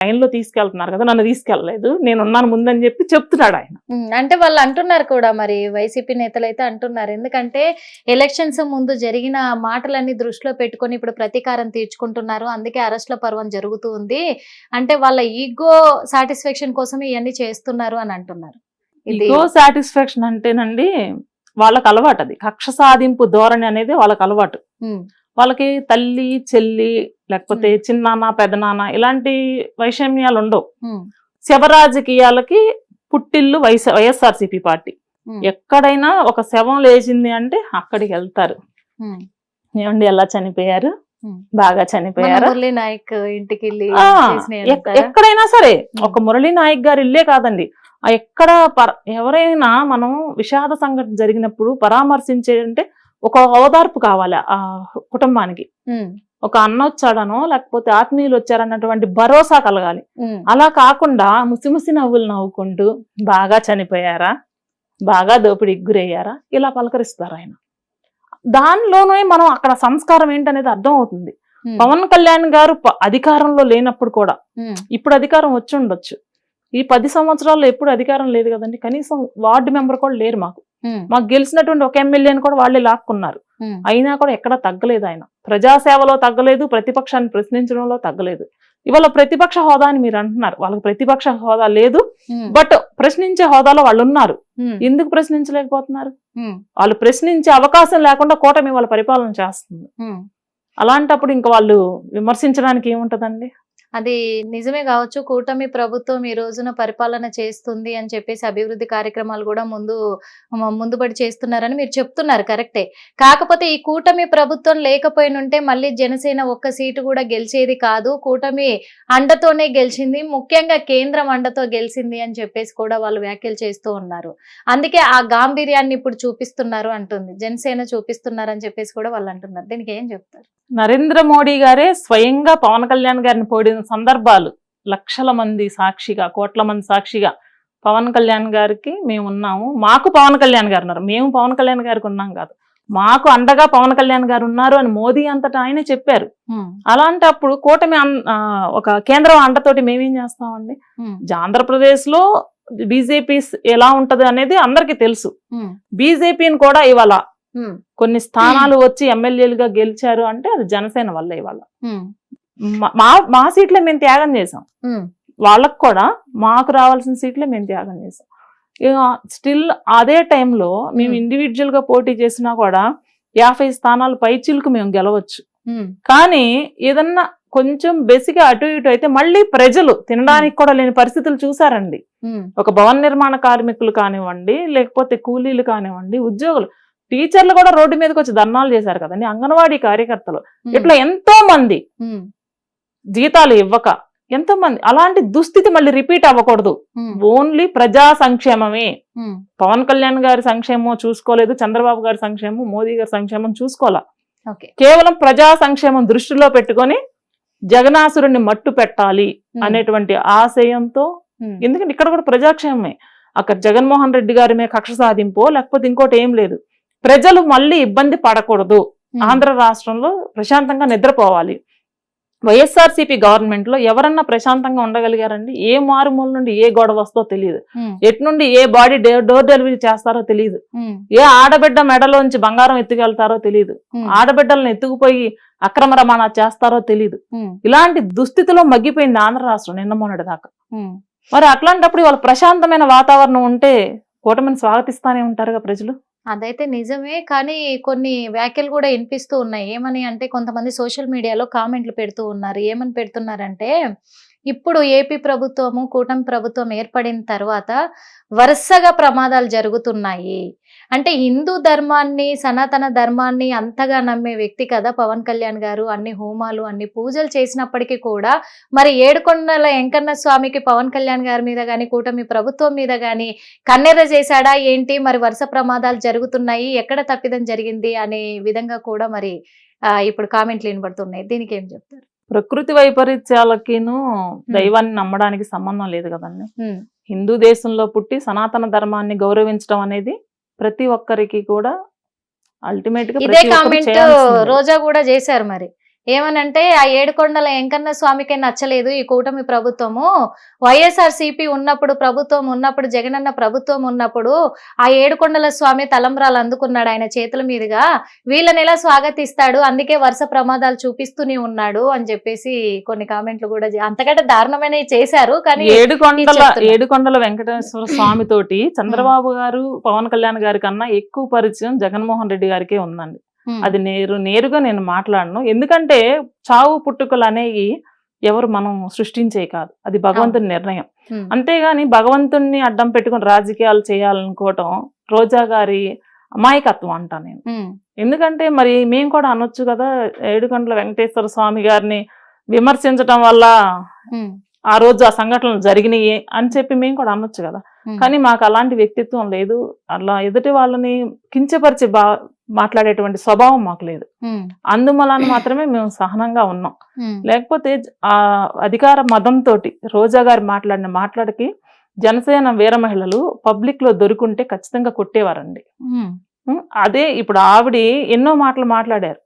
లైన్లో తీసుకెళ్తున్నారు కదా నన్ను తీసుకెళ్ళలేదు నేను ఉన్నాను ముందని చెప్పి చెప్తున్నాడు ఆయన. అంటే వాళ్ళు అంటున్నారు కూడా మరి వైసీపీ నేతలు అయితే అంటున్నారు. ఎందుకంటే ఎలక్షన్స్ ముందు జరిగిన మాటలన్నీ దృష్టిలో పెట్టుకొని ఇప్పుడు ప్రతీకారం తీర్చుకుంటున్నారు. అందుకే అరెస్ట్ల పర్వం జరుగుతూ ఉంది. అంటే వాళ్ళ ఈగో సాటిస్ఫాక్షన్ కోసం ఇవన్నీ చేస్తున్నారు అని అంటున్నారు. ఇగో సాటిస్ఫాక్షన్ అంటేనండి వాళ్ళకి అలవాటు అది. కక్ష సాధింపు ధోరణి అనేది వాళ్ళకి అలవాటు. వాళ్ళకి తల్లి చెల్లి లేకపోతే చిన్నాన్న పెదనాన్న ఇలాంటి వైషమ్యాలు ఉండవు శవ రాజకీయాలకి పుట్టిల్లు వైఎస్ వైఎస్ఆర్సీపీ పార్టీ. ఎక్కడైనా ఒక శవం లేచింది అంటే అక్కడికి వెళ్తారు. ఏమండి ఎలా చనిపోయారు. బాగా చనిపోయారు? మురళీ నాయక్ ఇంటికి? ఎక్కడైనా సరే. ఒక మురళీ నాయక్ గారు ఇల్లే కాదండి. ఎక్కడ పర- ఎవరైనా మనం విషాద సంఘటన జరిగినప్పుడు పరామర్శించే అంటే ఒక ఓదార్పు కావాలి ఆ కుటుంబానికి. ఒక అన్న వచ్చాడనో లేకపోతే ఆత్మీయులు వచ్చారన్నటువంటి భరోసా కలగాలి. అలా కాకుండా ముసిముసి నవ్వులు నవ్వుకుంటూ బాగా చనిపోయారా? బాగా దోపిడీకి గురయ్యారా? ఇలా పలకరిస్తారు ఆయన. దానిలోనే మనం అక్కడ సంస్కారం ఏంటనేది అర్థం అవుతుంది పవన్ కళ్యాణ్ గారు అధికారంలో లేనప్పుడు కూడా ఇప్పుడు అధికారం వచ్చి ఉండొచ్చు. ఈ పది సంవత్సరాల్లో ఎప్పుడు అధికారం లేదు కదండి. కనీసం వార్డు మెంబర్ కూడా లేరు మాకు. మాకు గెలిచినటువంటి ఒక ఎమ్మెల్యేని కూడా వాళ్ళే లాక్కున్నారు. అయినా కూడా ఎక్కడా తగ్గలేదు ఆయన. ప్రజాసేవలో తగ్గలేదు ప్రతిపక్షాన్ని ప్రశ్నించడంలో తగ్గలేదు. ఇవాళ ప్రతిపక్ష హోదా అని మీరు అంటున్నారు. వాళ్ళకి ప్రతిపక్ష హోదా లేదు. బట్ ప్రశ్నించే హోదాలో వాళ్ళు ఉన్నారు. ఎందుకు ప్రశ్నించలేకపోతున్నారు? వాళ్ళు ప్రశ్నించే అవకాశం లేకుండా కూటమి వాళ్ళ పరిపాలన చేస్తుంది. అలాంటప్పుడు ఇంకా వాళ్ళు విమర్శించడానికి ఏముంటదండి? అది నిజమే కావచ్చు. కూటమి ప్రభుత్వం ఈ రోజున పరిపాలన చేస్తుంది అని చెప్పేసి అభివృద్ధి కార్యక్రమాలు కూడా ముందు ముందుబడి చేస్తున్నారని మీరు చెప్తున్నారు. కరెక్టే. కాకపోతే ఈ కూటమి ప్రభుత్వం లేకపోయినుంటే మళ్ళీ జనసేన ఒక్క సీటు కూడా గెలిచేది కాదు. కూటమి అండతోనే గెలిచింది. ముఖ్యంగా కేంద్రం అండతో గెలిచింది అని చెప్పేసి కూడా వాళ్ళు వ్యాఖ్యలు చేస్తూ ఉన్నారు. అందుకే ఆ గాంభీర్యాన్ని ఇప్పుడు చూపిస్తున్నారు అంటుంది. జనసేన చూపిస్తున్నారు అని చెప్పేసి కూడా వాళ్ళు అంటున్నారు. దీనికి ఏం చెప్తారు? నరేంద్ర మోడీ గారే స్వయంగా పవన్ కళ్యాణ్ గారిని పోడి సందర్భాలు లక్షల మంది సాక్షిగా కోట్ల మంది సాక్షిగా పవన్ కళ్యాణ్ గారికి మేము ఉన్నాము. మాకు పవన్ కళ్యాణ్ గారు ఉన్నారు. మేము పవన్ కళ్యాణ్ గారికి ఉన్నాం కాదు. మాకు అండగా పవన్ కళ్యాణ్ గారు ఉన్నారు అని మోదీ అంతటా ఆయనే చెప్పారు. అలాంటప్పుడు కూటమి ఒక కేంద్రం అండతోటి మేమేం చేస్తామండి? ఆంధ్రప్రదేశ్లో బీజేపీ ఎలా ఉంటది అనేది అందరికీ తెలుసు. బీజేపీని కూడా ఇవాళ కొన్ని స్థానాలు వచ్చి ఎమ్మెల్యేలుగా గెలిచారు అంటే అది జనసేన వల్ల ఇవాళ. మా- మా సీట్లే మేము త్యాగం చేసాం వాళ్ళకు కూడా మాకు రావాల్సిన సీట్లే మేము త్యాగం చేసాం స్టిల్ అదే టైంలో మేము. ఇండివిజువల్గా పోటీ చేసినా కూడా యాభై స్థానాలు పైచిలకు మేము గెలవచ్చు. కానీ ఏదన్నా కొంచెం బేసిక్గా అటు ఇటు అయితే మళ్ళీ ప్రజలు తినడానికి కూడా లేని పరిస్థితులు చూసారండి ఒక భవన నిర్మాణ కార్మికులు కానివ్వండి లేకపోతే కూలీలు కానివ్వండి ఉద్యోగులు టీచర్లు కూడా రోడ్డు మీదకి వచ్చి ధర్నాలు చేశారు కదండి అంగన్వాడీ కార్యకర్తలు. ఇట్లా ఎంతో మంది జీతాలు ఇవ్వక. ఎంతో మంది అలాంటి దుస్థితి మళ్ళీ రిపీట్ అవ్వకూడదు. ఓన్లీ ప్రజా సంక్షేమమే. పవన్ కళ్యాణ్ గారి సంక్షేమం చూసుకోలేదు చంద్రబాబు గారి సంక్షేమం మోదీ గారి సంక్షేమం చూసుకోవాలా? కేవలం ప్రజా సంక్షేమం దృష్టిలో పెట్టుకొని జగనాసురుణ్ణి మట్టు పెట్టాలి అనేటువంటి ఆశయంతో ఎందుకంటే ఇక్కడ కూడా ప్రజాక్షేమమే. అక్కడ జగన్మోహన్ రెడ్డి గారి మీద కక్ష సాధింపో లేకపోతే ఇంకోటి ఏం లేదు. ప్రజలు మళ్ళీ ఇబ్బంది పడకూడదు. ఆంధ్ర రాష్ట్రంలో ప్రశాంతంగా నిద్రపోవాలి. వైఎస్ఆర్సీపీ గవర్నమెంట్లో ఎవరన్నా ప్రశాంతంగా ఉండగలిగారండి? ఏ మారుమూల నుండి ఏ గొడవ వస్తో తెలియదు ఎటు నుండి ఏ బాడీ డోర్ డెలివరీ చేస్తారో తెలియదు ఏ ఆడబిడ్డ మెడలోంచి బంగారం ఎత్తుకెళ్తారో తెలియదు ఆడబిడ్డలను ఎత్తుకుపోయి అక్రమ రవాణా చేస్తారో తెలియదు ఇలాంటి దుస్థితిలో మగ్గిపోయింది ఆంధ్ర రాష్ట్రం నిన్న మొన్నటి దాకా. మరి అట్లాంటప్పుడు వాళ్ళ ప్రశాంతమైన వాతావరణం ఉంటే కూటమిని స్వాగతిస్తానే ఉంటారుగా ప్రజలు? అదైతే నిజమే. కానీ కొన్ని వ్యాఖ్యలు కూడా వినిపిస్తూ ఉన్నాయి. ఏమని అంటే కొంతమంది సోషల్ మీడియాలో కామెంట్లు పెడుతూ ఉన్నారు. ఏమని పెడుతున్నారంటే ఇప్పుడు ఏపీ ప్రభుత్వము కూటమి ప్రభుత్వం ఏర్పడిన తర్వాత వరుసగా ప్రమాదాలు జరుగుతున్నాయి. అంటే హిందూ ధర్మాన్ని సనాతన ధర్మాన్ని అంతగా నమ్మే వ్యక్తి కదా పవన్ కళ్యాణ్ గారు. అన్ని హోమాలు అన్ని పూజలు చేసినప్పటికీ కూడా మరి ఏడుకొండల వెంకన్న స్వామికి పవన్ కళ్యాణ్ గారి మీద కానీ కూటమి ప్రభుత్వం మీద కానీ కన్నెర చేశాడా ఏంటి? మరి వరుస ప్రమాదాలు జరుగుతున్నాయి. ఎక్కడ తప్పిదం జరిగింది? అనే విధంగా కూడా మరి ఇప్పుడు కామెంట్లు వినబడుతున్నాయి. దీనికి ఏం చెప్తారు? ప్రకృతి వైపరీత్యాలకిను దైవాన్ని నమ్మడానికి సంబంధం లేదు కదండి. హిందూ దేశంలో పుట్టి సనాతన ధర్మాన్ని గౌరవించడం అనేది ప్రతి ఒక్కరికి కూడా అల్టిమేట్గా. రోజా కూడా చేశారు మరి. ఏమనంటే ఆ ఏడుకొండల వెంకన్న స్వామికే నచ్చలేదు ఈ కూటమి ప్రభుత్వము. వైఎస్ఆర్ సిపి ఉన్నప్పుడు ప్రభుత్వం ఉన్నప్పుడు జగనన్న ప్రభుత్వం ఉన్నప్పుడు ఆ ఏడుకొండల స్వామి తలంబ్రాలు అందుకున్నాడు ఆయన చేతుల మీదుగా. వీళ్ళని ఎలా స్వాగతిస్తాడు అందుకే వరుస ప్రమాదాలు చూపిస్తూనే ఉన్నాడు అని చెప్పేసి కొన్ని కామెంట్లు కూడా అంతకంటే దారుణమైనవి చేశారు కానీ ఏడుకొండల. ఏడుకొండల వెంకటేశ్వర స్వామి తోటి చంద్రబాబు గారు పవన్ కళ్యాణ్ గారి కన్నా ఎక్కువ పరిచయం జగన్మోహన్ రెడ్డి గారికే ఉందండి. అది నేరు నేరుగా నేను మాట్లాడను. ఎందుకంటే చావు పుట్టుకలు అనేవి ఎవరు మనం సృష్టించే కాదు. అది భగవంతుని నిర్ణయం. అంతేగాని భగవంతుణ్ణి అడ్డం పెట్టుకుని రాజకీయాలు చేయాలనుకోవటం రోజా గారి అమాయకత్వం అంటా నేను. ఎందుకంటే మరి మేము కూడా అనొచ్చు కదా ఏడుకొండల వెంకటేశ్వర స్వామి గారిని విమర్శించటం వల్ల ఆ రోజు ఆ సంఘటనలు జరిగినాయి అని చెప్పి మేము కూడా అనొచ్చు కదా. కానీ మాకు అలాంటి వ్యక్తిత్వం లేదు. అలా ఎదుటి వాళ్ళని కించపరిచి బా మాట్లాడేటువంటి స్వభావం మాకు లేదు. అందువలన మాత్రమే మేము సహనంగా ఉన్నాం. లేకపోతే ఆ అధికార మదంతో రోజా గారు మాట్లాడిన మాట్లాడికి జనసేన వీర మహిళలు పబ్లిక్లో దొరుకుంటే ఖచ్చితంగా కొట్టేవారండి. అదే ఇప్పుడు ఆవిడ ఎన్నో మాటలు మాట్లాడారు.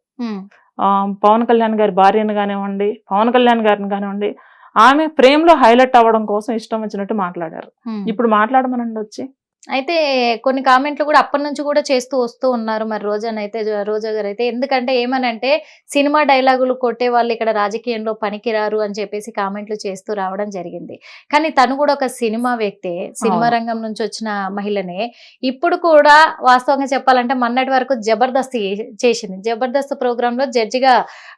పవన్ కళ్యాణ్ గారి భార్యను కానివ్వండి పవన్ కళ్యాణ్ గారిని కానివ్వండి ఆమె ప్రేమలో హైలైట్ అవ్వడం కోసం ఇష్టం వచ్చినట్టు మాట్లాడారు. ఇప్పుడు మాట్లాడమనండి వచ్చి అయితే కొన్ని కామెంట్లు కూడా అప్పటి నుంచి కూడా చేస్తూ వస్తూ ఉన్నారు మరి రోజాని అయితే రోజా గారు అయితే. ఎందుకంటే ఏమనంటే సినిమా డైలాగులు కొట్టే వాళ్ళు ఇక్కడ రాజకీయంలో పనికిరారు అని చెప్పేసి కామెంట్లు చేస్తూ రావడం జరిగింది. కానీ తను కూడా ఒక సినిమా వ్యక్తే సినిమా. రంగం నుంచి వచ్చిన మహిళనే. ఇప్పుడు కూడా వాస్తవంగా చెప్పాలంటే మొన్నటి వరకు జబర్దస్త్ చేసింది. జబర్దస్త్ ప్రోగ్రామ్లో జడ్జిగా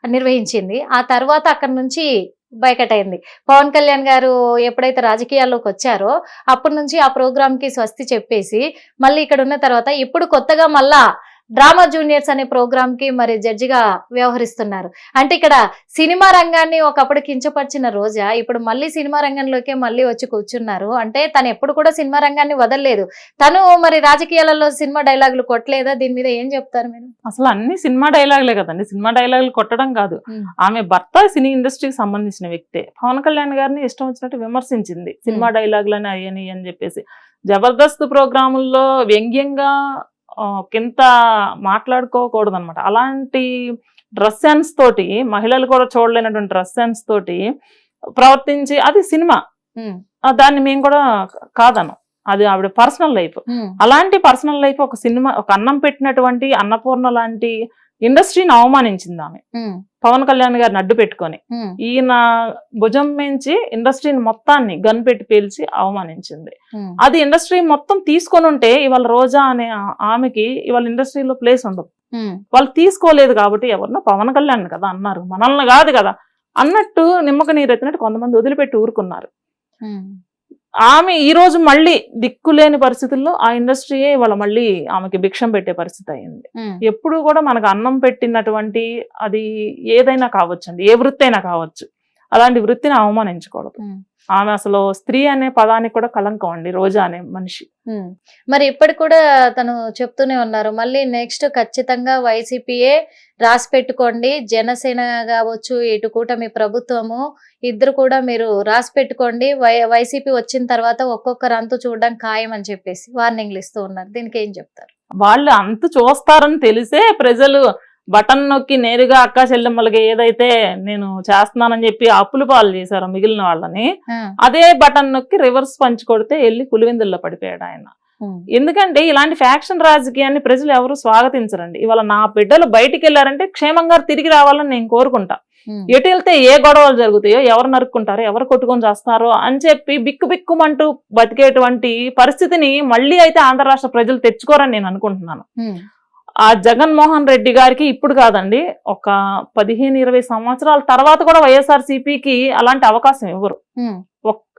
నిర్వహించింది. ఆ తర్వాత అక్కడ నుంచి బయకటైంది. అయింది పవన్ కళ్యాణ్ గారు ఎప్పుడైతే రాజకీయాల్లోకి వచ్చారో అప్పటి నుంచి ఆ ప్రోగ్రామ్కి స్వస్తి చెప్పేసి మళ్ళీ ఇక్కడ ఉన్న తర్వాత ఇప్పుడు కొత్తగా మళ్ళా డ్రామా జూనియర్స్ అనే ప్రోగ్రామ్కి మరి జడ్జిగా వ్యవహరిస్తున్నారు. అంటే ఇక్కడ సినిమా రంగాన్ని ఒకప్పుడు కించపరిచిన రోజా ఇప్పుడు మళ్ళీ సినిమా రంగంలోకే మళ్ళీ వచ్చి కూర్చున్నారు. అంటే తను ఎప్పుడు కూడా సినిమా రంగాన్ని వదలలేదు. తను మరి రాజకీయాలలో సినిమా డైలాగులు కొట్టలేదా? దీని మీద ఏం చెప్తారు మీరు? అసలు అన్ని సినిమా డైలాగులే కదండి. సినిమా డైలాగులు కొట్టడం కాదు. ఆమె భర్త సినీ ఇండస్ట్రీకి సంబంధించిన వ్యక్తే. పవన్ కళ్యాణ్ గారిని ఇష్టం వచ్చినట్టు విమర్శించింది. సినిమా డైలాగులని అయ్యని అని చెప్పేసి. జబర్దస్త్ ప్రోగ్రాముల్లో వ్యంగ్యంగా కింద మాట్లాడుకోకూడదు అనమాట అలాంటి డ్రెస్ సెన్స్ తోటి మహిళలు కూడా చూడలేనటువంటి డ్రెస్ సెన్స్ తోటి ప్రవర్తించి అది సినిమా. దాన్ని మేము కూడా కాదను. అది ఆవిడ పర్సనల్ లైఫ్. అలాంటి పర్సనల్ లైఫ్ ఒక సినిమా ఒక అన్నం పెట్టినటువంటి అన్నపూర్ణ లాంటి ఇండస్ట్రీని అవమానించింది ఆమె. పవన్ కళ్యాణ్ గారిని అడ్డు పెట్టుకొని ఈయన భుజం మించి ఇండస్ట్రీని మొత్తాన్ని గన్ పెట్టి పేల్చి అవమానించింది. అది ఇండస్ట్రీ మొత్తం తీసుకొని ఉంటే ఇవాళ రోజా అనే ఆమెకి ఇవాళ ఇండస్ట్రీలో ప్లేస్ ఉండదు. వాళ్ళు తీసుకోలేదు కాబట్టి ఎవరినో పవన్ కళ్యాణ్ కదా అన్నారు. మనల్ని కాదు కదా అన్నట్టు నిమ్మక నీరు ఎత్తినట్టు కొంతమంది వదిలిపెట్టి ఊరుకున్నారు. ఆమె ఈ రోజు మళ్ళీ దిక్కులేని పరిస్థితుల్లో ఆ ఇండస్ట్రీయే ఇవాళ మళ్ళీ ఆమెకి భిక్షం పెట్టే పరిస్థితి అయింది ఎప్పుడు కూడా మనకు అన్నం పెట్టినటువంటి అది ఏదైనా కావచ్చండి. ఏ వృత్తి అయినా కావచ్చు. అలాంటి వృత్తిని అవమానించకూడదు. ఆమె అసలు స్త్రీ అనే పదానికి కూడా కలంకం అండి రోజా అనే మనిషి. మరి ఇప్పటికి కూడా తను చెప్తూనే ఉన్నారు మళ్ళీ నెక్స్ట్ ఖచ్చితంగా వైసీపీయే రాసి పెట్టుకోండి జనసేన కావచ్చు ఇటు కూటమి ప్రభుత్వము ఇద్దరు కూడా మీరు రాసి పెట్టుకోండి వై వైసీపీ వచ్చిన తర్వాత ఒక్కొక్కరు అంతు చూడడం ఖాయం అని చెప్పేసి వార్నింగ్లు ఇస్తూ ఉన్నారు. దీనికి ఏం చెప్తారు? వాళ్ళు అంత చూస్తారని తెలిసే ప్రజలు బటన్ నొక్కి నేరుగా అక్క చెల్లెమ్మలకి ఏదైతే నేను చేస్తున్నానని చెప్పి అప్పులు పాలు చేశారో మిగిలిన వాళ్ళని అదే బటన్ నొక్కి రివర్స్ పంచి కొడితే వెళ్ళి పులివెందుల్లో పడిపోయాడు ఆయన. ఎందుకంటే ఇలాంటి ఫ్యాక్షన్ రాజకీయాన్ని ప్రజలు ఎవరు స్వాగతించరండి. ఇవాళ నా బిడ్డలు బయటికి వెళ్ళారంటే క్షేమంగా తిరిగి రావాలని నేను కోరుకుంటా. ఎటు వెళ్తే ఏ గొడవలు జరుగుతాయో ఎవరు నరుక్కుంటారో ఎవరు కొట్టుకొని చేస్తారో అని చెప్పి బిక్కు బిక్కుమంటూ బతికేటువంటి పరిస్థితిని మళ్ళీ అయితే ఆంధ్ర రాష్ట్ర ప్రజలు తెచ్చుకోరని నేను అనుకుంటున్నాను. ఆ జగన్మోహన్ రెడ్డి గారికి ఇప్పుడు కాదండి ఒక పదిహేను ఇరవై సంవత్సరాల తర్వాత కూడా వైఎస్ఆర్ సిపికి అలాంటి అవకాశం ఇవ్వరు.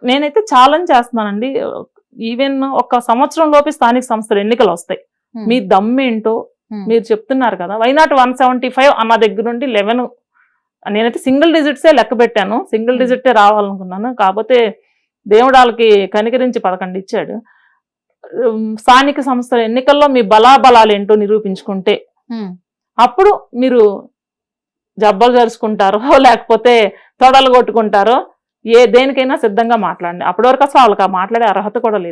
నేనైతే ఛాలెంజ్ చేస్తున్నానండి ఈవెన్ ఒక సంవత్సరం లోపే స్థానిక సంస్థలు ఎన్నికలు వస్తాయి. మీ దమ్మేంటో మీరు చెప్తున్నారు కదా వైనాట్ వన్ సెవెంటీ ఫైవ్ అన్న దగ్గర నుండి లెవెన్ నేనైతే సింగిల్ డిజిట్సే లెక్క పెట్టాను సింగిల్ Hmm. డిజిటే రావాలనుకున్నాను కాకపోతే దేవుడు వాళ్ళకి కనికరించి పదకొండు ఇచ్చాడు. స్థానిక సంస్థల ఎన్నికల్లో మీ బలాబలాలు ఏంటో నిరూపించుకుంటే అప్పుడు మీరు జబ్బలు జరుచుకుంటారో లేకపోతే తొడలు కొట్టుకుంటారో ఏ దేనికైనా సిద్ధంగా మాట్లాడండి. అప్పటి వరకు అసలు వాళ్ళకి ఆ మాట్లాడే అర్హత కూడా లేదు.